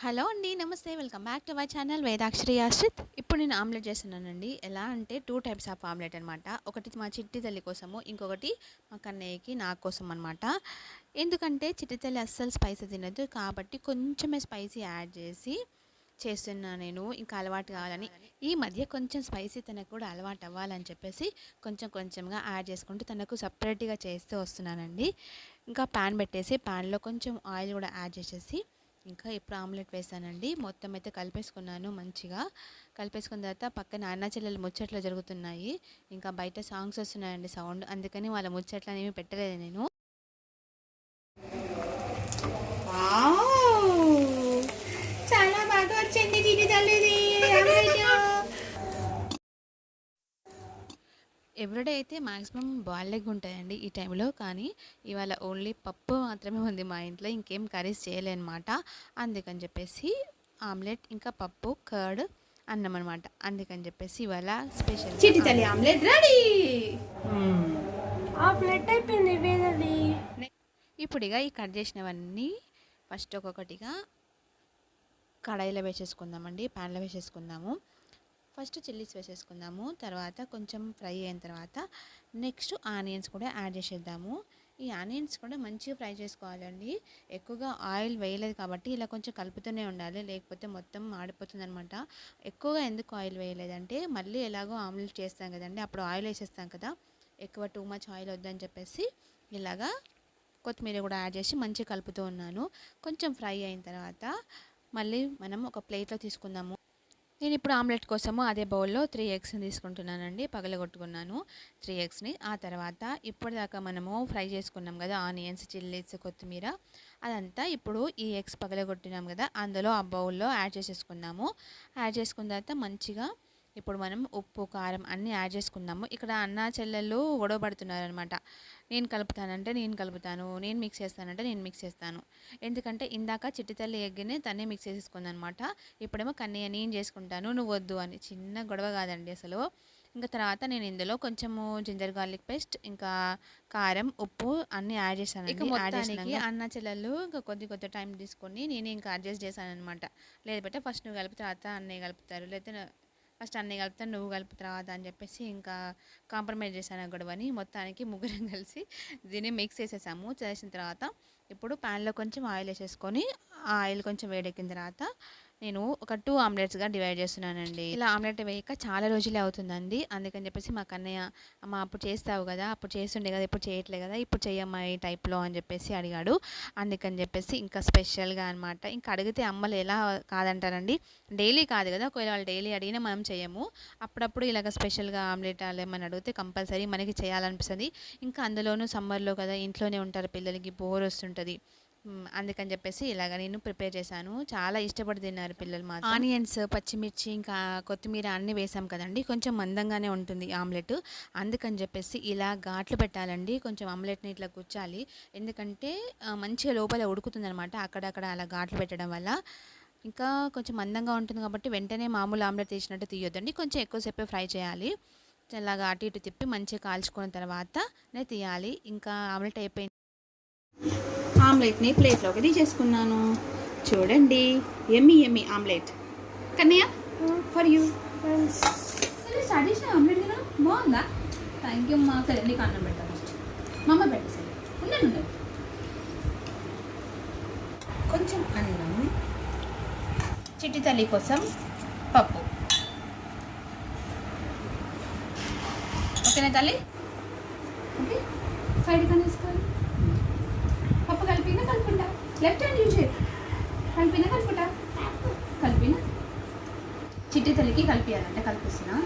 Hello అండి నమస్తే. Welcome back to my channel Vedakshari Ashrith. ఇప్పుడు నేను ఆమ్లెట్ చేస్తున్నానండి. ఎలా అంటే టూ టైప్స్ ఆఫ్ ఆమ్లెట్ అనమాట ఒకటి మా చిట్టి తల్లి కోసము ఇంకొకటి మా కన్నయ్యకి నా కోసం అనమాట ఎందుకంటే చిట్టి తల్లి అస్సలు స్పైసీ తినదు కాబట్టి కొంచెమే స్పైసీ యాడ్ చేసి చేస్తున్నా నేను. ఇంకా అలవాటు కావాలని ఈ మధ్య కొంచెం స్పైసీ తనకు కూడా అలవాటు అవ్వాలని చెప్పేసి కొంచెం కొంచెంగా యాడ్ చేసుకుంటూ తనకు సపరేట్గా చేస్తూ వస్తున్నానండి. ఇంకా ప్యాన్ పెట్టేసి ప్యాన్లో కొంచెం ఆయిల్ కూడా యాడ్ చేసేసి ఇంకా ఇప్పుడు ఆమ్లెట్ వేసానండి. మొత్తం అయితే కలిపేసుకున్నాను మంచిగా. కలిపేసుకున్న తర్వాత పక్కన అన్న చెల్లెలు ముచ్చట్లు జరుగుతున్నాయి. ఇంకా బయట సాంగ్స్ వస్తున్నాయండి సౌండ్. అందుకని వాళ్ళ ముచ్చట్లు అనేవి పెట్టలేదు నేను. ఎవ్రీడే అయితే మ్యాక్సిమం బాయిల్ ఎగ్ ఉంటాయండి ఈ టైంలో కానీ ఇవాళ ఓన్లీ పప్పు మాత్రమే ఉంది మా ఇంట్లో. ఇంకేం కర్రీస్ చేయలేనమాట. అందుకని చెప్పేసి ఆమ్లెట్ ఇంకా పప్పు కర్డ్ అన్నం అనమాట అందుకని చెప్పేసి ఇవాళ స్పెషల్ చిటి తల్లి ఆమ్లెట్ రెడీ! ఆమ్లెట్ అయిపోయింది వేదది ఇప్పుడు ఇక ఈ కట్ చేసినవన్నీ ఫస్ట్ ఒక్కొక్కటిగా కడాయిలో వేసేసుకుందామండి ప్యాన్లో వేసేసుకుందాము. ఫస్ట్ చిల్లీస్ వేసేసుకుందాము తర్వాత కొంచెం ఫ్రై అయిన తర్వాత నెక్స్ట్ ఆనియన్స్ కూడా యాడ్ చేసేద్దాము. ఈ ఆనియన్స్ కూడా మంచిగా ఫ్రై చేసుకోవాలండి. ఎక్కువగా ఆయిల్ వేయలేదు కాబట్టి ఇలా కొంచెం కలుపుతూనే ఉండాలి లేకపోతే మొత్తం మాడిపోతుంది అనమాట ఎక్కువగా ఎందుకు ఆయిల్ వేయలేదంటే మళ్ళీ ఎలాగో ఆమ్లెట్ చేస్తాం కదండి అప్పుడు ఆయిల్ వేసేస్తాం కదా ఎక్కువ టూ మచ్ ఆయిల్ వద్దని చెప్పేసి ఇలాగా కొత్తిమీర కూడా యాడ్ చేసి మంచిగా కలుపుతూ ఉన్నాను. కొంచెం ఫ్రై అయిన తర్వాత మళ్ళీ మనం ఒక ప్లేట్లో తీసుకుందాము. నేను ఇప్పుడు ఆమ్లెట్ కోసము అదే బౌల్లో త్రీ ఎగ్స్ని తీసుకుంటున్నానండి పగలగొట్టుకున్నాను త్రీ ఎగ్స్ని. ఆ తర్వాత ఇప్పటిదాకా మనము ఫ్రై చేసుకున్నాం కదా ఆనియన్స్ చిల్లీస్ కొత్తిమీర అదంతా ఇప్పుడు ఈ ఎగ్స్ పగలగొట్టినాం కదా అందులో ఆ బౌల్లో యాడ్ చేసేసుకున్నాము. యాడ్ చేసుకున్న తర్వాత మంచిగా ఇప్పుడు మనం ఉప్పు కారం అన్నీ యాడ్ చేసుకుందాము. ఇక్కడ అన్న చెల్లెళ్ళు గొడవ పడుతున్నారనమాట నేను కలుపుతానంటే నేను కలుపుతాను నేను మిక్స్ చేస్తానంటే నేను మిక్స్ చేస్తాను. ఎందుకంటే ఇందాక చిట్టితల్లి ఎగ్గిని తనే మిక్స్ చేసేసుకుంది అనమాట ఇప్పుడేమో కన్నయ్య నేను చేసుకుంటాను నువ్వు వద్దు అని. చిన్న గొడవ కాదండి అసలు. ఇంకా తర్వాత నేను ఇందులో కొంచెము జింజర్ గార్లిక్ పేస్ట్ ఇంకా కారం ఉప్పు అన్నీ యాడ్ చేశాను ఇక మొత్తానికి అన్న చెల్లెళ్ళు ఇంకా కొద్ది కొద్ది టైం తీసుకొని నేను ఇంకా అడ్జస్ట్ చేశాను అనమాట లేకపోతే ఫస్ట్ నువ్వు కలిపి తర్వాత అన్నయ్య కలుపుతారు. లేకపోతే ఫస్ట్ అన్నీ కలుపుతాను నువ్వు కలిపి తర్వాత అని చెప్పేసి ఇంకా కాంప్రమైజ్ చేశాను ఆ గొడవని మొత్తానికి ముగ్గురం కలిసి దీన్ని మిక్స్ చేసేసాము. చేసిన తర్వాత ఇప్పుడు ప్యాన్లో కొంచెం ఆయిల్ వేసేసుకొని ఆ ఆయిల్ కొంచెం వేడెక్కిన తర్వాత నేను ఒక టూ ఆమ్లెట్స్గా డివైడ్ చేస్తున్నానండి. ఇలా ఆమ్లెట్ వేయక చాలా రోజులే అవుతుందండి. అందుకని చెప్పేసి మా కన్నయ్య అమ్మ అప్పుడు చేస్తావు కదా అప్పుడు చేస్తుండే కదా ఇప్పుడు చేయట్లే కదా ఇప్పుడు చెయ్యమ్మా ఈ టైప్లో అని చెప్పేసి అడిగాడు. అందుకని చెప్పేసి ఇంకా స్పెషల్గా అనమాట ఇంకా అడిగితే అమ్మలు ఎలా కాదంటారండి. డైలీ కాదు కదా ఒకవేళ వాళ్ళు డైలీ అడిగినా మనం చేయము అప్పుడప్పుడు ఇలాగ స్పెషల్గా ఆమ్లెట్ ఏమని అడిగితే కంపల్సరీ మనకి చేయాలనిపిస్తుంది. ఇంకా అందులోనూ సమ్మర్లో కదా ఇంట్లోనే ఉంటారు పిల్లలకి బోర్ వస్తుంటుంది. అందుకని చెప్పేసి ఇలాగ నేను ప్రిపేర్ చేశాను. చాలా ఇష్టపడి తిన్నారు పిల్లలు మాత్రం. ఆనియన్స్ పచ్చిమిర్చి ఇంకా కొత్తిమీర అన్నీ వేసాం కదండి. కొంచెం మందంగానే ఉంటుంది ఆమ్లెట్. అందుకని చెప్పేసి ఇలా ఘాట్లు పెట్టాలండి. కొంచెం ఆమ్లెట్ని ఇట్లా కూర్చాలి ఎందుకంటే మంచిగా లోపల ఉడుకుతుంది అనమాట అక్కడక్కడ అలా ఘాట్లు పెట్టడం వల్ల. ఇంకా కొంచెం మందంగా ఉంటుంది కాబట్టి వెంటనే మామూలు ఆమ్లెట్ తీసినట్టు తీయొద్దండి. కొంచెం ఎక్కువసేపే ఫ్రై చేయాలి. చల్లగా అటు ఇటు తిప్పి మంచిగా కాల్చుకున్న తర్వాత నే తీయాలి. ఇంకా ఆమ్లెట్ అయిపోయింది ఆమ్లెట్ని ప్లేట్లోకి తీసేసుకున్నాను. చూడండి yummy yummy omelette. Kannayya for you start చేసిన ఆమ్లెట్ తిన? బాగుందా? థ్యాంక్ యూ మా సరే నీకు అన్నం పెడతా ఫస్ట్ మా అమ్మ పెట్టు సరే. ఉండండి ఉండండి కొంచెం అన్నం చిట్టి తల్లి కోసం పప్పు. ఓకేనా తల్లి? ఓకే. సైడ్ కనేసుకోవాలి పప్పు కలిపినా కలుపుకుంటా. లెఫ్ట్ హ్యాండ్ యూజ్ చేయి. కలిపినా కలుపుకుంటా. కలిపినా. చిట్టి తల్లికి కలిపియాలంటే కల్పిస్తున్నా.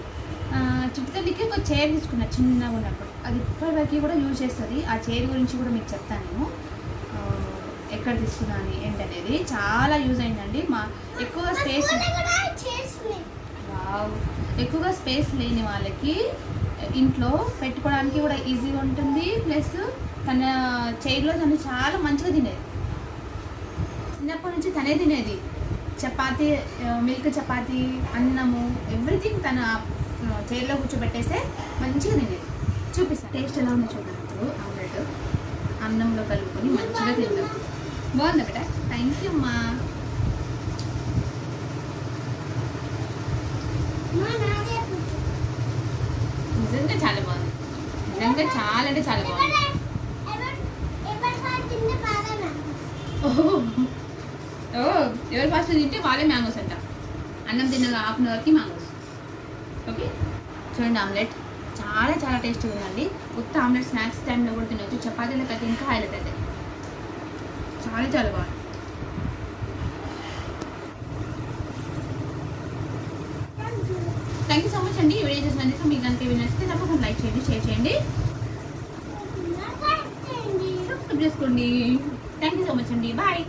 చిట్టి తల్లికి ఒక చైర్ తీసుకున్నా చిన్నగా ఉన్నప్పుడు. అది ఇప్పటివరకు కూడా యూజ్ చేస్తుంది. ఆ చైర్ గురించి కూడా మీకు చెప్తాను నేను. ఎక్కడ తీసుకున్నాను ఏంటనేది చాలా యూజ్ అయిందండి. మా ఎక్కువ స్పేస్ ఎక్కువగా స్పేస్ లేని వాళ్ళకి ఇంట్లో పెట్టుకోవడానికి కూడా ఈజీగా ఉంటుంది. ప్లస్ తన చైర్లో తను చాలా మంచిగా తినేది. చిన్నప్పటి నుంచి తనే తినేది. చపాతి మిల్క్ చపాతి అన్నము ఎవ్రీథింగ్ తన చైర్లో కూర్చోబెట్టేస్తే మంచిగా తినేది. చూపిస్తాను. టేస్ట్ ఎలా ఉందో చూడండి ఆమ్లెట్ అన్నంలో కలుపుకొని మంచిగా తిందాం బాగుందా బేట థ్యాంక్ యూ అమ్మా. అయితే చాలా అంటే చాలా బాగుంది. ఓహో ఓ ఎవరు ఫస్ట్ తింటే వాళ్ళే మ్యాంగోస్ అంట. అన్నం తిన్న హాఫ్ అన్ అవర్కి మ్యాంగోస్. ఓకే? చూడండి ఆమ్లెట్. చాలా చాలా టేస్టీగా ఉందండి. ఉత్త ఆమ్లెట్ స్నాక్స్ టైంలో కూడా తినొచ్చు. చపాతీలకు అయితే ఇంకా హైలైట్ అయితే చాలా చాలా బాగుంది. థ్యాంక్ యూ సో మచ్ అండి. ఈ వీడియో చేసినందుకు మీకు కనుక నచ్చితే తప్పకుండా లైక్ చేయండి షేర్ చేయండి. సబ్స్క్రైబ్ చేసుకోండి. థ్యాంక్ యూ సో మచ్ అండి. బాయ్